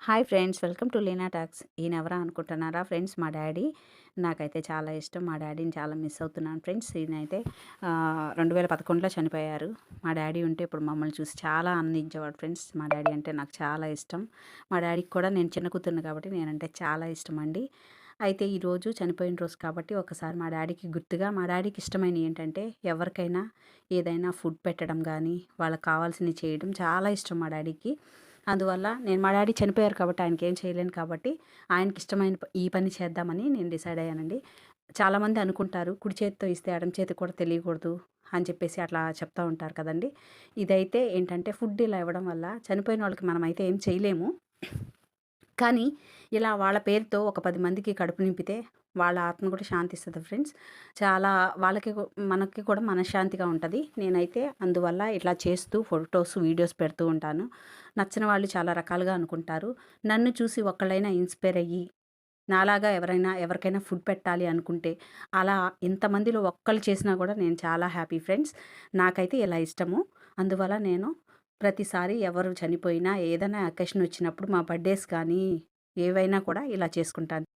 Hi friends! Welcome to Leena talks. ఈయన ఎవరా అనుకుంటున్నారా ఫ్రెండ్స్? మా డాడీ. నాకైతే చాలా ఇష్టం. మా డాడీని చాలా మిస్ అవుతున్నాను ఫ్రెండ్స్. ఈయనైతే రెండు వేల పదకొండులో చనిపోయారు. మా డాడీ ఉంటే ఇప్పుడు మమ్మల్ని చూసి చాలా ఆనందించేవాడు ఫ్రెండ్స్. మా డాడీ అంటే నాకు చాలా ఇష్టం. మా డాడీకి కూడా నేను చిన్న కూతురుని కాబట్టి నేనంటే చాలా ఇష్టం అండి. అయితే ఈరోజు చనిపోయిన రోజు కాబట్టి ఒకసారి మా డాడీకి గుర్తుగా మా డాడీకి ఇష్టమైన ఏంటంటే ఎవరికైనా ఏదైనా ఫుడ్ పెట్టడం కానీ వాళ్ళకి కావాల్సినవి చేయడం చాలా ఇష్టం మా డాడీకి. అందువల్ల నేను మా డాడీ చనిపోయారు కాబట్టి ఆయనకి ఏం చేయలేను కాబట్టి ఆయనకి ఇష్టమైన ఈ పని చేద్దామని నేను డిసైడ్ అయ్యానండి. చాలామంది అనుకుంటారు కుడి చేతితో ఇస్తే ఎడం చేతి కూడా తెలియకూడదు అని చెప్పేసి అట్లా చెప్తూ ఉంటారు కదండి. ఇదైతే ఏంటంటే ఫుడ్ ఇలా ఇవ్వడం వల్ల చనిపోయిన వాళ్ళకి మనం అయితే ఏం చేయలేము. కానీ ఇలా వాళ్ళ పేరుతో ఒక పది మందికి కడుపు నింపితే వాళ్ళ ఆత్మ కూడా శాంతిస్తుంది ఫ్రెండ్స్. చాలా వాళ్ళకి మనకి కూడా మనశ్శాంతిగా ఉంటుంది. నేనైతే అందువల్ల ఇట్లా చేస్తూ ఫొటోస్ వీడియోస్ పెడుతూ ఉంటాను. నచ్చిన వాళ్ళు చాలా రకాలుగా అనుకుంటారు. నన్ను చూసి ఒక్కళ్ళైనా ఇన్స్పైర్ అయ్యి నాలాగా ఎవరైనా ఎవరికైనా ఫుడ్ పెట్టాలి అనుకుంటే అలా ఇంతమందిలో ఒక్కళ్ళు చేసినా కూడా నేను చాలా హ్యాపీ ఫ్రెండ్స్. నాకైతే ఇలా ఇష్టము. అందువల్ల నేను ప్రతిసారి ఎవరు చనిపోయినా ఏదైనా అకేషన్ వచ్చినప్పుడు మా బర్త్డేస్ కానీ ఏవైనా కూడా ఇలా చేసుకుంటాను.